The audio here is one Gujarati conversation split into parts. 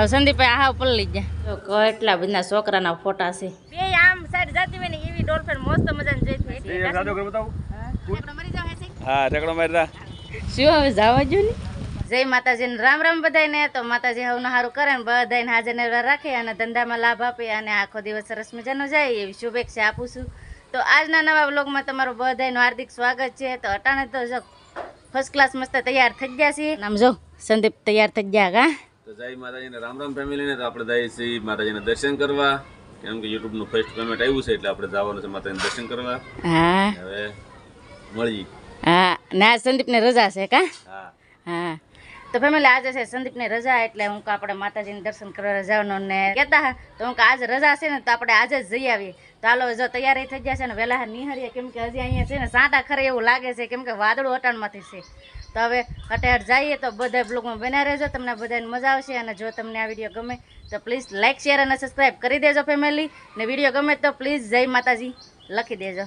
હવે સંદીપભાઈ ઉપર પલ્લી ગયા. તો કેટલા બધા છોકરાના ફોટા છે. બે આમ સાઈડ જાતી હોય ને એવી ડોલ્ફિન મસ્ત મજાની જોઈ હા રેકડો મારી શું હવે જાવા જો ને? જય માતાજીને રામ રામ બધાને તો માતાજી હવનું સારું કરે ને બધાને હાજર નિર્વાર રાખે અને ધંધામાં લાભ આપે અને આખો દિવસ સરસ મજાનો જાય એવી શુભેચ્છા આપું છું. તો આજના નવા બ્લોગમાં તમારું બધાનું હાર્દિક સ્વાગત છે. તો અટાણે તો જો ફર્સ્ટ ક્લાસ મસ્ત તૈયાર થઈ ગયા છીએ. આમ જો સંદીપ તૈયાર થઈ ગયા કા? તો જય માતાજીને રામ રામ ફેમિલીને. તો આપણે જઈએ છીએ માતાજીને દર્શન કરવા. કેમ કે યુટ્યુબનું ફર્સ્ટ પેમેન્ટ આવ્યું છે એટલે આપણે જવાનું છે માતાજીને દર્શન કરવા. હા. હવે મળી હા. ના સંદીપને રજા છે કા? હા. હા. તો ફેમિલી આજે છે સંદીપની રજા, એટલે હું આપણે માતાજીને દર્શન કરવા રજાનો ને કહેતા તો હું આજે રજા છે ને, તો આપણે આજે જ જઈ આવીએ. તો હાલો, જો તૈયારી થઈ ગયા છે ને, વહેલા નિહારીએ કેમ કે હજી અહીંયા છે ને, સાંટા ખરે એવું લાગે છે, કેમ કે વાદળું અટાણમાંથી છે. તો હવે હટાહટ જઈએ, તો બધા બ્લોગમાં બના રહેજો, તમને બધાને મજા આવશે, અને જો તમને આ વીડિયો ગમે, તો પ્લીઝ લાઇક શેર અને સબસ્ક્રાઈબ કરી દેજો ફેમિલી ને વીડિયો ગમે તો પ્લીઝ જય માતાજી, લખી દેજો.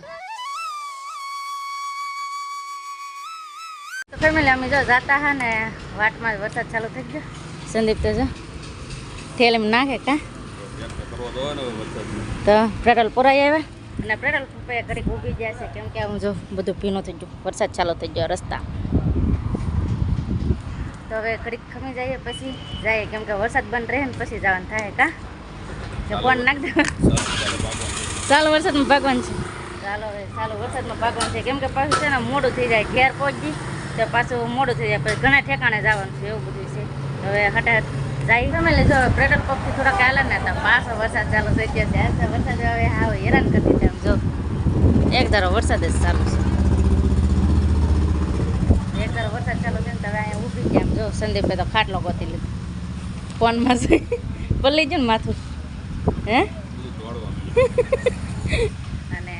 ફેમિલી અમે જો જાતા હા ને વાટમાં વરસાદ ચાલુ થઈ ગયો. સંદીપ તો જો એમ નાખે કા? તો પેટ્રોલ પુરાઈ આવ્યા અને પેટ્રોલ પંપે ઘડીક ઊભી જાય છે કેમ કે હું જો બધું ભીનું થઈ ગયું. વરસાદ ચાલુ થઈ ગયો રસ્તા. તો હવે ઘડીક ખમી જઈએ પછી જઈએ કેમ કે વરસાદ બંધ રહે ને પછી જવાનું થાય કા? ફોન નાખ દે. ચાલો. વરસાદમાં ભાગવાન છે. ચાલો હવે ચાલો વરસાદમાં ભાગવાન છે. કેમ કે પાછું છે ને મોડું થઈ જાય. ઘેર પહોંચી તો પાછું મોડું થઈ જાય ઘણા ઠેકાણે જવાનું છે, એવું બધું છે. હવે હટાટ જાય. તમે લેજો પેટ્રોલ પંપથી થોડાક હાલે ને, તો પાછો વરસાદ ચાલુ થઈ ગયો છે. વરસાદ હવે આવે હેરાન છે આમ જો. એક ધારો વરસાદ જ ચાલુ છે. એક ધારો વરસાદ ચાલુ છે ને, તો હવે અહીંયા ઊભી ગયા જો. સંદીપે તો ખાટલો ગોતી લીધો. ફોનમાં છે ને માથું. હે? અને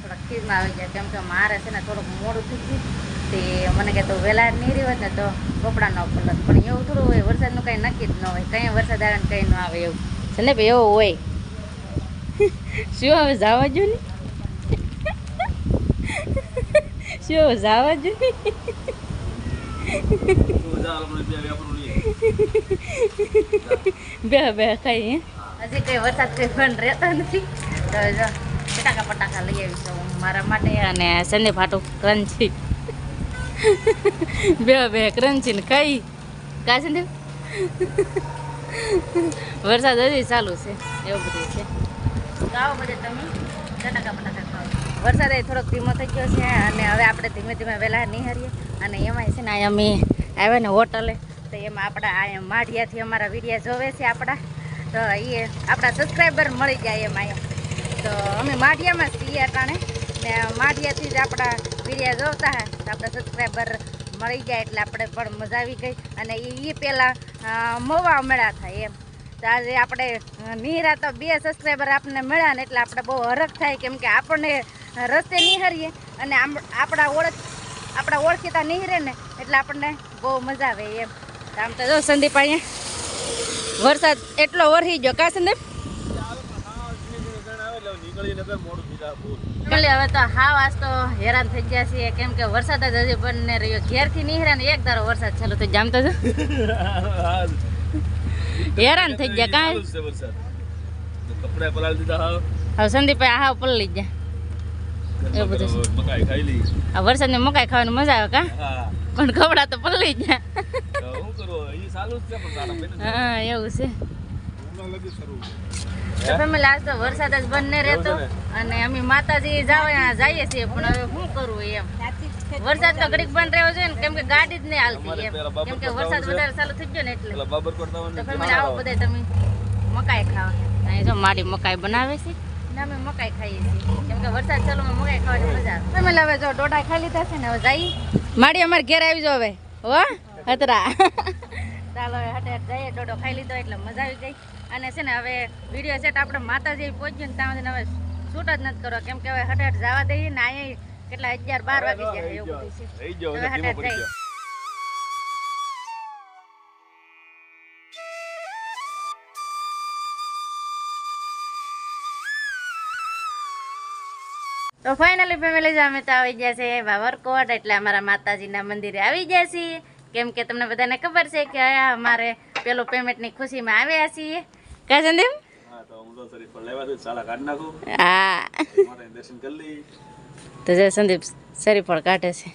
થોડાક ખીજમાં આવી કેમ કે મારે છે ને થોડુંક મોડું થઈ ગયું. તે મને કે તો વહેલા નહીં રહ્યો ને તો કપડાં નો પલત પણ એવું થોડું હોય વરસાદનું કંઈ નક્કી જ ન હોય. કંઈ વરસાદ આવે ને કંઈ ન આવે એવું. છે ને ભાઈ એવો હોય. શું હવે જવા જો ને? શું હવે જવા જો ને. બે બે કઈ હજી કઈ વરસાદ કઈ પણ રહેતો નથી. તો જો ફટાકા પટાકા લઈ આવીશું મારા માટે. અને સંદીપ હાટું ક્રંચી બે બે ક્રંચી ને કઈ કા સંદીપ વરસાદ હજી ચાલુ છે એવું બધું છે. ખાઓ બધે તમે. ફટાકા પટાકા ખાઓ. વરસાદ એ થોડોક ધીમો થઈ ગયો છે અને હવે આપણે ધીમે ધીમે વહેલા નિહારીએ અને એમાંય છે ને અહીંયા અમે આવ્યા ને હોટલે તો એમાં આપણા અહીંયા માઢિયાથી અમારા વિડીયા જોવે છે આપણા. તો એ આપણા સબસ્ક્રાઈબર મળી જાય એમાં એમ તો અમે માઢિયામાં જ છીએ અટાણે. ને માઢિયાથી જ આપણા વિડીયા જોતા આપણે સબસ્ક્રાઈબર મળી જાય એટલે આપણે પણ મજા આવી ગઈ. અને એ એ પહેલાં મવા મળ્યા થાય એમ. તો આજે આપણે નિહરા તો બે સબસ્ક્રાઈબર આપણને મળ્યા ને એટલે આપણે બહુ હરખ થાય કેમ કે આપણને રસ્તે નિહારીએ અને આમ, આપણા ઓળખ, આપણા ઓળખીતા નિહરે ને એટલે આપણને બહુ મજા આવે એમ. આમ તો જો સંદીપ અહીંયા, વરસાદ એટલો વરસી ગયો. કા સંદીપ? મોડું એટલે હવે તો હાવ આજ તો હેરાન થઈ ગયા છીએ. કેમ કે વરસાદ જ હજી બંને રહ્યો. ઘેરથી નિહરા ને એક ધારો વરસાદ ચાલુ તો જામતો છો. હેરાન થઈ ગયા કાંઈ. કપડાં પલાળી દીધા હાવ. હવે સંદીપભાઈ પલળી ગયા. એવું બધું. મકાઈ ખાઈ લી આ વરસાદની મકાઈ ખાવાની મજા આવે કા? પણ કપડા તો પલળી ગયા. હું એ પણ હા એવું છે. તો ફેમિલી આજ તો વરસાદ જ બંધ નહીં રહેતો. અને અમે માતાજી જવા જઈએ છીએ પણ હવે શું કરવું એમ? વરસાદ તો ઘડીક બંધ રહ્યો છે ને કેમ કે ગાડી જ નહીં હાલતી એમ. કેમ કે વરસાદ વધારે ચાલુ થઈ ગયો ને એટલે. તો ફેમિલી આવો બધા તમે મકાઈ ખાવા. અહીં જો મારી મકાઈ બનાવે છે. ને અમે મકાઈ ખાઈએ છીએ. કેમ કે વરસાદ ચાલુ માં મકાઈ ખાવાની મજા આવે. ફેમિલી હવે જો ડોડા ખાઈ લીધા છે ને હવે જઈ માડી અમારે ઘેર આવી જાવ હવે. હો હતરા. ચાલો હટ જઈએ ડોડો ખાઈ લીધો એટલે મજા આવી ગઈ. અને છે ને હવે વીડિયો સેટ આપણે માતાજી પહોંચ્યું ને ત્યાં હવે શૂટ જ નથી કરો કેમ કે હવે હટ જવા દઈએ ને અહીંયા કેટલા અગિયાર બાર વાગી જાય એવું બધું છે. હવે જાય. તો ફાઇનલી ફેમિલી અમે તો આવી ગયા છે બાબરકોટ એટલે અમારા માતાજીના મંદિરે આવી ગયા છીએ. કેમ કે તમને બધાને ખબર છે કે અમારે પેલું પેમેન્ટની ખુશીમાં આવ્યા છીએ. કા સંદીપ? હા તો જો સંદીપ શરીફળ કાઢે છે.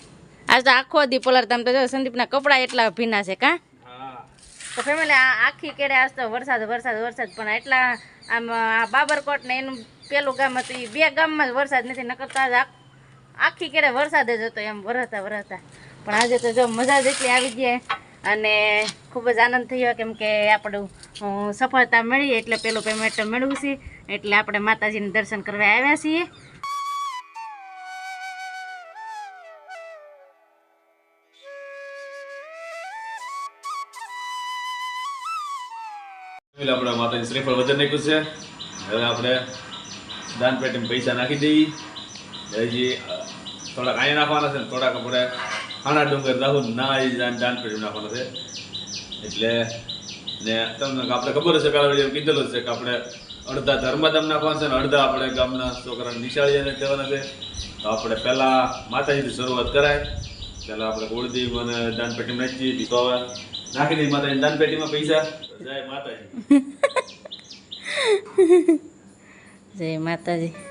આજ તો આખો દી પલર તમે તો જો સંદીપના કપડાં એટલા ભીના છે કા? તો ફેમિલી આ આખી કેડે આજ તો વરસાદ વરસાદ વરસાદ પણ એટલા આમ આ બાબરકોટ ને એનું પેલું ગામ હતું એ બે ગામમાં જ વરસાદ નથી નકરતા આજ આખ- આખી કેડે વરસાદ જ હતો એમ વરસતા વરસતા. પણ આજે તો જો મજા જ એટલી આવી જાય અને ખૂબ જ આનંદ થયો કેમ કે આપણું સફળતા મળી, એટલે પેલું પેમેન્ટ મેળવ્યું છે. એટલે આપણે માતાજીને દર્શન કરવા આવ્યા છીએ. આપણા માતાજી શ્રીફળ વજન નાખ્યું હવે આપણે દાન પેટીમાં પૈસા નાખી દઈએ. હજી થોડાક અહીંયા નાખવાના છે ને થોડાક આપણે ખાણા ડુંગર રાહુલ ના એ દાન દાન પેટીમાં નાખવાના છે. એટલે ને તમને આપણે ખબર હશે પેલા એમ કીધેલું છે કે આપણે અડધા ધર્મધામ નાખવાના છે ને અડધા આપણે ગામના છોકરાને નિશાળીને કહેવાના છે. તો આપણે પહેલાં માતાજીથી શરૂઆત કરાય. પહેલાં આપણે ગોળદીપ અને દાનપેટી નાખી તો નાખી દઈએ માતાજી દાનપેટીમાં પૈસા. જય માતાજી. જય માતાજી.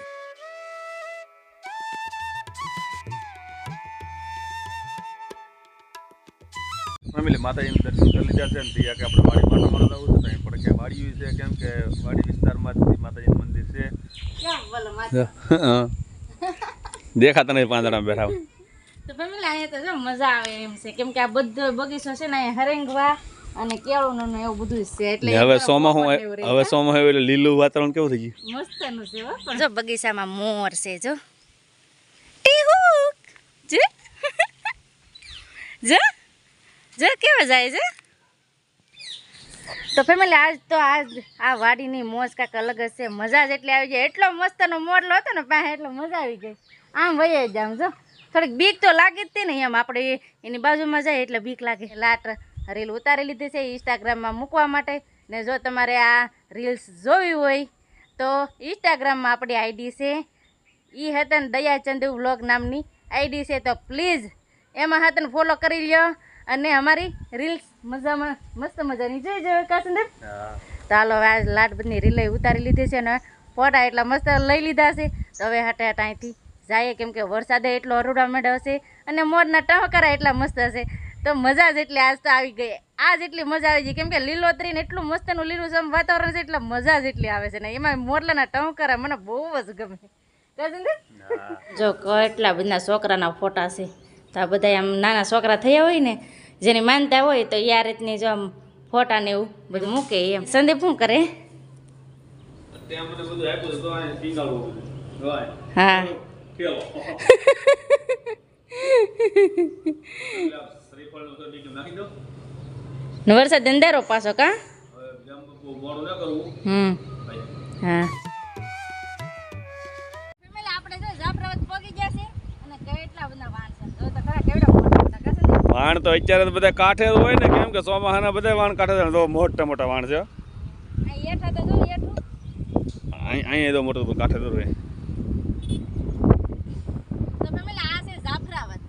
ફેમિલી માતાજીને દર્શન કરી લીધા છે અને ત્યાં કે આપણે વાડી માતા મારવા આવું છે ત્યાં પણ કે વાડી છે કેમ કે વાડી વિસ્તારમાં માતાજીનું મંદિર છે. દેખાતા નહીં પાંદડા બેઠા તો ફેમિલી અહીંયા તો જો મજા આવે એમ છે. કેમ કે આ બધો બગીચો છે ને અહીંયા હરેંગવા અને કેળું ને એવું બધું છે. એટલે હવે સોમાં હું. હવે સોમાં હવે લીલું વાતાવરણ કેવું થઈ ગયું? મસ્તનું છે પણ. જો બગીચામાં મોર છે જો. ટીહુક. જો. જો. જો, કેવા જાય છે? તો ફેમિલી આજ તો આજ આ વાડીની મોજ કાંક અલગ છે મજા જ એટલી આવી જાય, એટલો મસ્તનો મોરલો હતો ને, પાસે એટલો મજા આવી ગઈ. આમ વહી જ આમ, જો. થોડીક બીક તો લાગી જ હતી ને, એમ આપણે એની બાજુમાં જાય એટલે બીક લાગે. લાટ રીલ ઉતારી લીધી છે ઇન્સ્ટાગ્રામમાં મૂકવા માટે. ને જો તમારે આ રીલ્સ જોવી હોય, તો ઇન્સ્ટાગ્રામમાં આપણી આઈડી છે. એ હતા ને દયાચંદ વ્લોગ નામની આઈડી છે, તો પ્લીઝ એમાં હતા ફોલો કરી લ્યો. અને અમારી રીલ્સ મજામાં મસ્ત મજાની. જોઈ જોઈ કાસંદર. ચાલો હવે આ લાટ બધી રીલે ઉતારી લીધી છે ને ફોટા એટલા મસ્ત લઈ લીધા છે. તો હવે હટે હટ અહીંથી જાય કેમ કે વરસાદે એટલો અરુડા મેળવશે હશે અને મોરના ટહકરા એટલા મસ્ત હશે. તો મજા જ એટલી આજ તો આવી ગઈ. આજ જેટલી મજા આવી ગઈ. કેમ કે લીલોતરી ને એટલું મસ્તનું લીલું સમ વાતાવરણ છે એટલે મજા જ એટલી આવે છે ને. એમાં મોરલાના ટંકરા મને બહુ જ ગમે. જો કેટલા બધા છોકરાના ફોટા છે. તો આ બધા આમ નાના છોકરા થયા હોય ને જેની માનતા હોય તો એ આ રીતની જો આમ ફોટા ને એવું બધું મૂકે એમ. સંદીપ શું કરે? હા. વરસાદ અંધારો પાછો કા? હમ. હા. વાણ તો અત્યારે બધા કાંઠે હોય ને કેમ કે ચોમાસાના બધા વાણ કાંઠે છે તો મોટા મોટા વાણ છે. અહીંયા તો મોટું કાંઠે તો જાફરાબાદ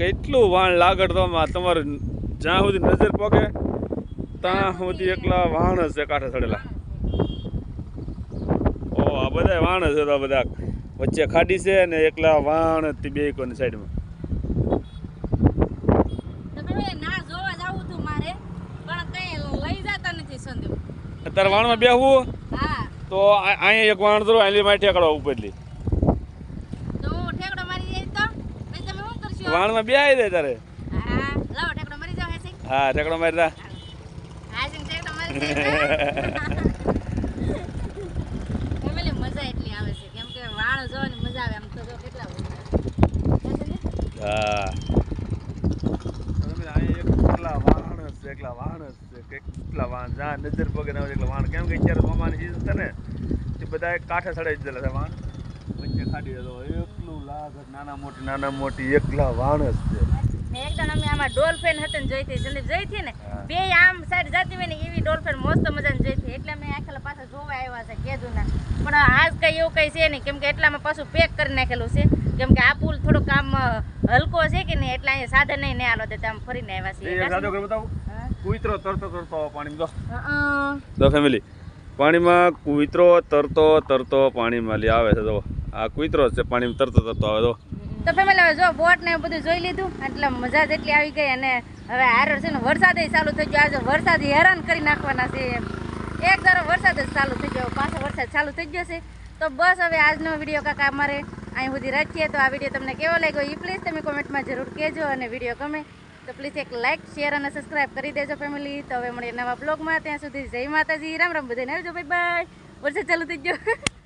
કેટલું વાણ લાગડ તો તમારે જ્યાં સુધી નજર પોકે ત્યાં સુધી એકલા વાણ જ છે કાંઠે ચડેલા. ઓ આ બધા વાણ છે તો બધા વચ્ચે ખાડી છે ને એકલા વાણ હતી બે કોની સાઈડમાં. તો ફેમિલી ના જોવા જાવું હતું મારે પણ કઈ લઈ જતા નથી સંદીપ. અત્યારે વાણમાં બેહવું? હા. તો અહીંયા એક વાણ ધરો આલી મારી ઠેકડો ઉપરલી હું ઠેકડો મારી વાણમાં બે આવી જાય તારે. હા લાવો ઠેકડો મારી જાવ હેસી હા ઠેકડો મારતા હા સિંગ ઠેકડો મારી જઈશ ફેમિલી મજા એટલી આવે છે કેમ કે વાળ જોવાની મજા આવે આમ તો જો કેટલા બધા હા એકલા વાહણ જ છે કેટલા વાહણ જ્યાં નજર પગે ના કેમ કે અત્યારે છે ને તે બધા કાંઠે સડાઈ જ છે વાહણ વચ્ચે ખાડી જતો એકલું લાગ નાના મોટી નાના મોટી એકલા વાણસ છે ને એકદમ અમે આમાં ડોલ્ફિન હતી ને જોઈ સંદીપ જોઈ ને બે આમ સાઈડ જતી હોય ને એવી ડોલ્ફિન મસ્ત મજાની જોઈ હતી એટલે અમે આખેલા પાછા જોવા આવ્યા છે કેદુના. પણ આજ કઈ એવું કઈ છે નહીં. કેમ કે એટલામાં પાછું પેક કરી નાખેલું છે. કેમ કે આ પુલ થોડું કામ હલકો છે કે નહીં એટલે અહીંયા સાધન નહીં ને આલો તે આમ ફરીને આવ્યા છીએ. એ સાદો કરી બતાવું. કુતરો તરતો તરતો પાણીમાં. તો ફેમિલી પાણીમાં કુતરો તરતો તરતો પાણીમાં લે આવે છે તો આ કુતરો જ છે પાણીમાં તરતો તરતો આવે તો તો ફેમિલી હવે જો બોટ ને બધું જોઈ લીધું, એટલે મજા જ એટલી આવી ગઈ અને હવે હારો છે ને વરસાદ ચાલુ થઈ ગયો. આજે વરસાદ હેરાન કરી નાખવાના છે એમ. એક ધારો વરસાદ જ ચાલુ થઈ ગયો, પાછો વરસાદ ચાલુ થઈ ગયો છે. તો બસ હવે આજનો વીડિયો કાકા અમારે અહીં સુધી રાખીએ. તો આ વીડિયો તમને કેવો લાગ્યો એ પ્લીઝ તમે કોમેન્ટમાં જરૂર કહેજો અને વીડિયો ગમે તો પ્લીઝ એક લાઇક શેર અને સબસ્ક્રાઇબ કરી દેજો ફેમિલી તો હવે મળીએ નવા બ્લોગમાં ત્યાં સુધી જય માતાજી. રામ રામ બધાને આવજો. ભાઈ બાય વરસાદ ચાલુ થઈ ગયો.